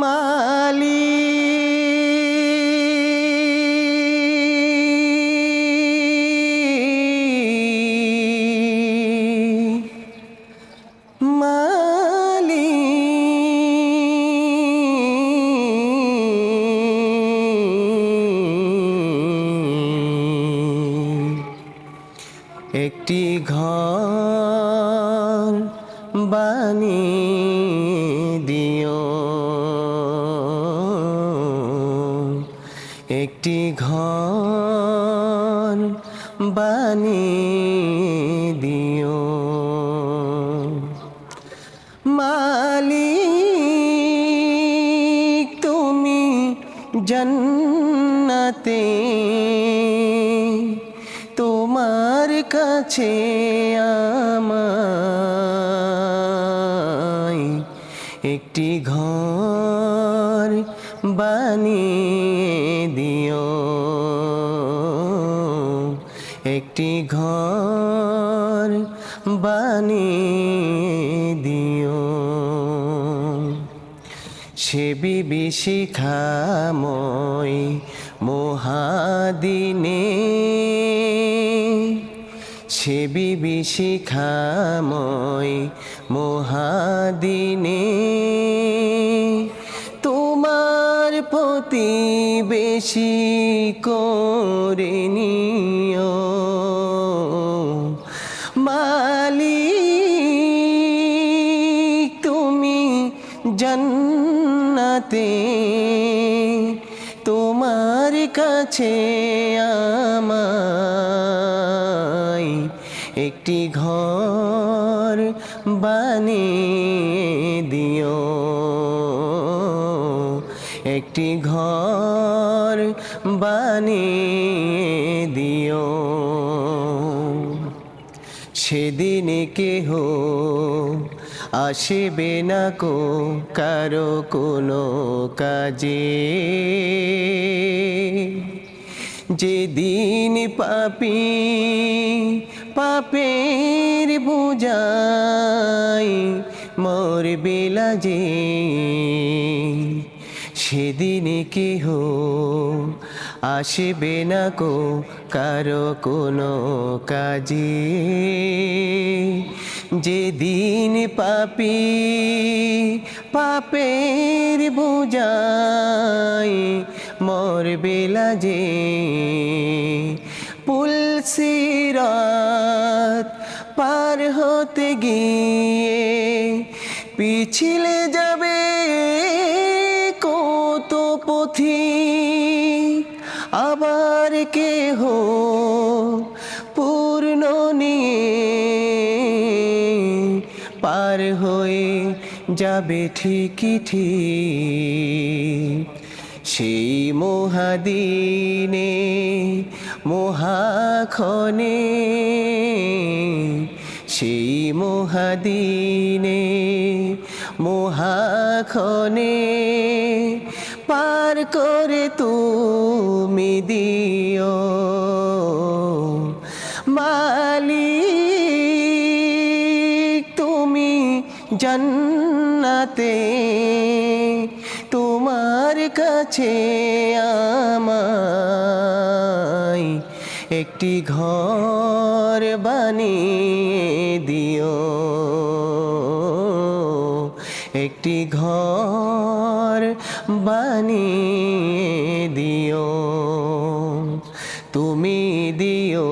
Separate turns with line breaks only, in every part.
মালি। মালি। একটি ঘর বানিয়ে দিও। একটি ঘর বানিয়ে দিও। মালিক তুমি জন্নতে কাছে আমায় একটি ঘর বানিয়ে দিও। একটি ঘর বানিয়ে দিও। সে বিবি শিখাময় মহাদিনে সে বিবি শিখাময় মহাদিনে। তোমার প্রতি বেশি করে নিও। মালিক, তুমি জন্নতে। তোমার কাছে আমায় একটি ঘর বানিয়ে দিও। একটি ঘর বানিয়ে দিও। সেদিন কেহ আসবে না কো কারও কোনো কাজে। যেদিন পাপি পাপের বোঝাই মোর বেলাজে সেদিন কেহ আসবে না কো কারও কোনো কাজে। যেদিন পাপি পাপের বোঝাই মোর বেলা যে পুলসিরাত পার হতে গিয়ে পিছিলে যাবে কত পথি? আবার কেহ পূর্ণ নিয়ে পার হয়ে যাবে ঠিকই ঠিক। সেই মহাদিনে মহাক্ষণে সেই মহাদিনে মহাক্ষণে পার করে তুমি দিও মালিক তুমি জন্নাতে তোমার কাছে আমায় একটি ঘর বানিয়ে দিও। একটি ঘর বানিয়ে দিও। তুমি দিও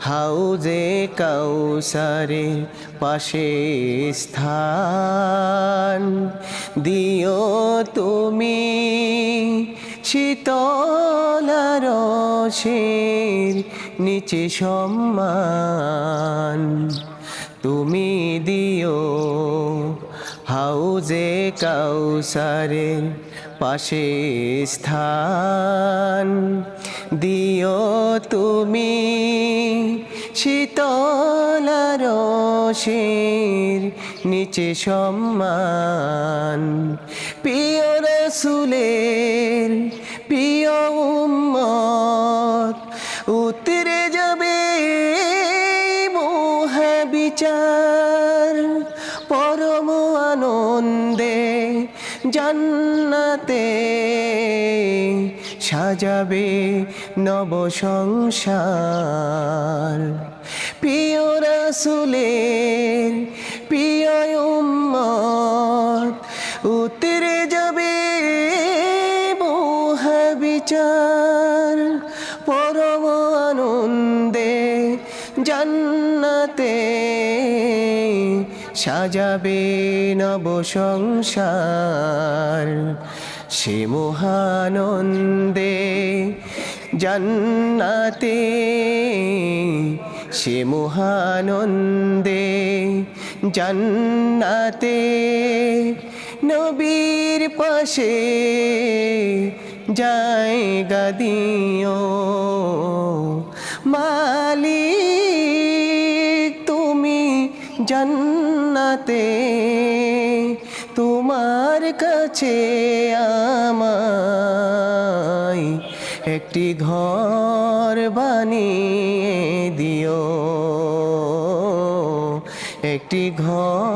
হাউজে কাউসারে পাশে স্থান। দিও তুমি শীতলার রসের নিচে সম্মান। তুমি দিও হাউজে কাউসারের পাশে স্থান। দিও তুমি শীতলার রসের নিচে সম্মান। প্রিয় রসুলের আনন্দে জান্নাতে সাজাবে নব সংসার। প্রিয় রাসুলের প্রিয় উম্মত, উতরে যাবে বহু বিচার। পরম আনন্দে জান্নাতে সাজাবে নব সংসার সে মহানন্দে জান্নাতে সে মহানন্দে জান্নাতে নবীর পাশে জায়গা দিও। মালিক জান্নাতে তোমার কাছে আমায় একটি ঘর বানিয়ে দিও। একটি ঘর